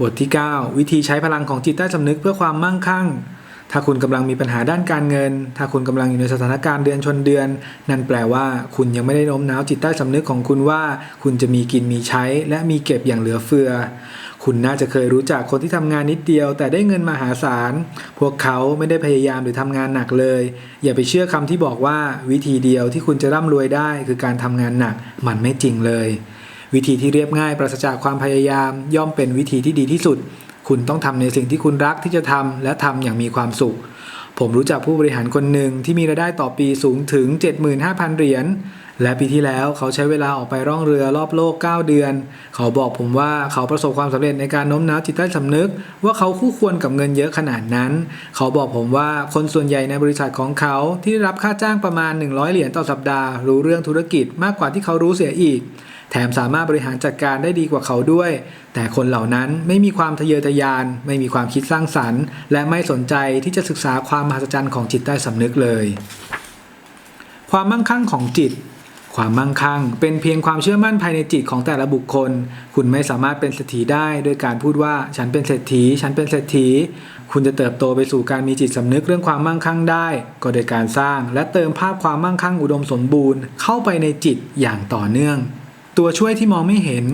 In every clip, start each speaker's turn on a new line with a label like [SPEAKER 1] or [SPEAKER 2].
[SPEAKER 1] บทที่ 9 วิธีใช้พลังของจิตใต้สำนึกเพื่อความมั่งคั่ง ถ้าคุณกำลังมีปัญหาด้านการเงิน ถ้าคุณกำลังอยู่ในสถานการณ์เดือนชนเดือน นั่นแปลว่าคุณยังไม่ได้โน้มน้าวจิตใต้สำนึกของคุณว่า คุณจะมีกินมีใช้ และมีเก็บอย่างเหลือเฟือ คุณน่าจะเคยรู้จักคนที่ทำงานนิดเดียว แต่ได้เงินมหาศาล พวกเขาไม่ได้พยายามหรือทำงานหนักเลย อย่าไปเชื่อคำที่บอกว่า วิธีเดียวที่คุณจะร่ำรวยได้ คือการทำงานหนัก มันไม่จริงเลย วิธีที่เรียบง่ายปราศจากความพยายาม ย่อมเป็นวิธีที่ดีที่สุด คุณต้องทำในสิ่งที่คุณรักที่จะทำและทำอย่างมีความสุข ผมรู้จักผู้บริหารคนหนึ่งที่มีรายได้ต่อปีสูงถึง 75,000 เหรียญและปีที่แล้วเขาใช้เวลาออกไปร่องเรือรอบโลก 9 เดือน เขาบอกผมว่าเขาประสบความสำเร็จในการโน้มน้าวจิตใต้สำนึก ว่าเขาคู่ควรกับเงินเยอะขนาดนั้น เขาบอกผมว่าคนส่วนใหญ่ในบริษัทของเขาที่ได้รับค่าจ้างประมาณ 100 เหรียญต่อสัปดาห์ รู้เรื่องธุรกิจมากกว่าที่เขารู้เสียอีก แถมสามารถบริหารจัดการได้ดีกว่าเขาด้วย แต่คนเหล่านั้นไม่มีความทะเยอทะยาน ไม่มีความคิดสร้างสรรค์ และไม่สนใจที่จะศึกษาความมหัศจรรย์ของจิตใต้สำนึกเลย ความมั่งคั่งของจิต ความมั่งคั่ง เป็นเพียงความเชื่อมั่นภายในจิตของแต่ละบุคคล คุณไม่สามารถเป็นเศรษฐีได้ โดยการพูดว่าฉันเป็นเศรษฐี ฉันเป็นเศรษฐี คุณจะเติบโตไปสู่การมีจิตสำนึกเรื่องความมั่งคั่งได้ ก็โดยการสร้าง และเติมภาพความมั่งคั่งอุดมสมบูรณ์ เข้าไปในจิตอย่างต่อเนื่อง ตัวช่วยที่มองไม่เห็น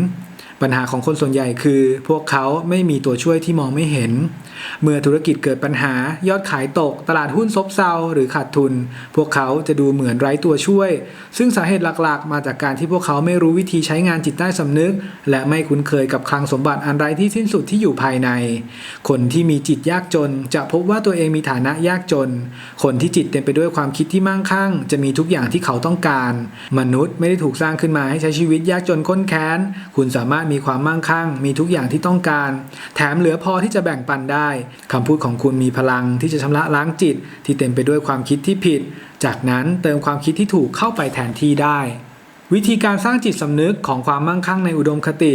[SPEAKER 1] ปัญหาของคนส่วนใหญ่คือ พวกเขาไม่มีตัวช่วยที่มองไม่เห็น เมื่อธุรกิจเกิดปัญหายอดขายตก ตลาดหุ้นซบเซาหรือขาดทุน พวกเขาจะดูเหมือนไร้ตัวช่วย ซึ่งสาเหตุหลักๆ มาจากการที่พวกเขาไม่รู้วิธีใช้งานจิตใต้สำนึก และไม่คุ้นเคยกับคลังสมบัติอันไร้ที่สิ้นสุดที่อยู่ภายใน คนที่มีจิตยากจน จะพบว่าตัวเองมีฐานะยากจน คนที่จิตเต็มไปด้วยความคิดที่มั่งคั่ง จะมีทุกอย่างที่เขาต้องการ มนุษย์ไม่ได้ถูกสร้างขึ้นมาให้ใช้ชีวิตยากจนข้นแค้น คุณสามารถมีความมั่งคั่ง มีทุกอย่างที่ต้องการ แถมเหลือพอที่จะแบ่งปันได้คำพูดของคุณมีพลังที่จะชำระล้างจิต ที่เต็มไปด้วยความคิดที่ผิด จากนั้นเติมความคิดที่ถูกเข้าไปแทนที่ได้ วิธีการสร้างจิตสำนึกของความมั่งคั่งในอุดมคติ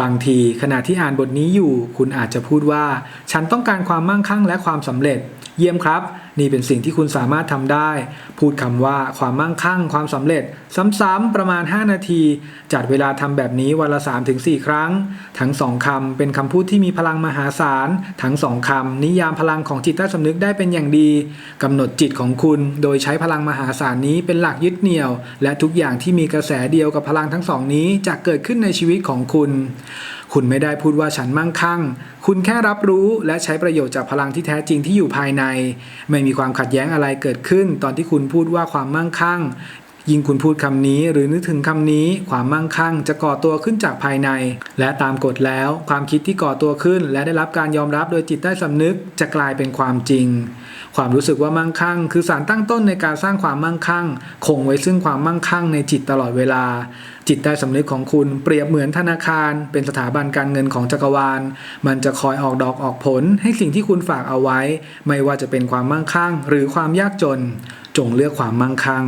[SPEAKER 1] บางทีขณะที่อ่านบทนี้อยู่ คุณอาจจะพูดว่า ฉันต้องการความมั่งคั่งและความสำเร็จ เยี่ยมครับ นี่เป็นสิ่งที่คุณสามารถทำได้ พูดคำว่าความมั่งคั่ง ความสำเร็จ ซ้ำๆประมาณ 5 นาที จัดเวลาทำแบบนี้วันละ 3-4 ครั้ง ทั้งสองคำเป็นคำพูดที่มีพลังมหาศาล ทั้งสองคำนิยามพลังของจิตใต้สำนึกได้เป็นอย่างดีกำหนดจิตของคุณ โดยใช้พลังมหาศาลนี้เป็นหลักยึดเหนี่ยว และทุกอย่างที่มีกระแสเดียวกับพลังทั้งสองนี้จะเกิดขึ้นในชีวิตของคุณคุณไม่ได้พูดว่าฉันมั่งคั่ง คุณแค่รับรู้และใช้ประโยชน์จากพลังที่แท้จริงที่อยู่ภายใน ไม่มีความขัดแย้งอะไรเกิดขึ้น ตอนที่คุณพูดว่าความมั่งคั่ง ยิ่งคุณพูดคำนี้หรือนึกถึงคำนี้ความมั่งคั่งจะก่อตัวขึ้นจากภายใน และตามกฎแล้ว ความคิดที่ก่อตัวขึ้น และได้รับการยอมรับโดยจิตใต้สำนึกจะกลายเป็นความจริง ความรู้สึกว่ามั่งคั่ง คือสารตั้งต้นในการสร้างความมั่งคั่ง คงไว้ซึ่งความมั่งคั่งในจิตตลอดเวลา จิตใต้สำนึกของคุณเปรียบเหมือนธนาคาร เป็นสถาบันการเงินของจักรวาล มันจะคอยออกดอกออกผล ให้สิ่งที่คุณฝากเอาไว้ ไม่ว่าจะเป็นความมั่งคั่ง หรือความยากจน จงเลือกความมั่งคั่ง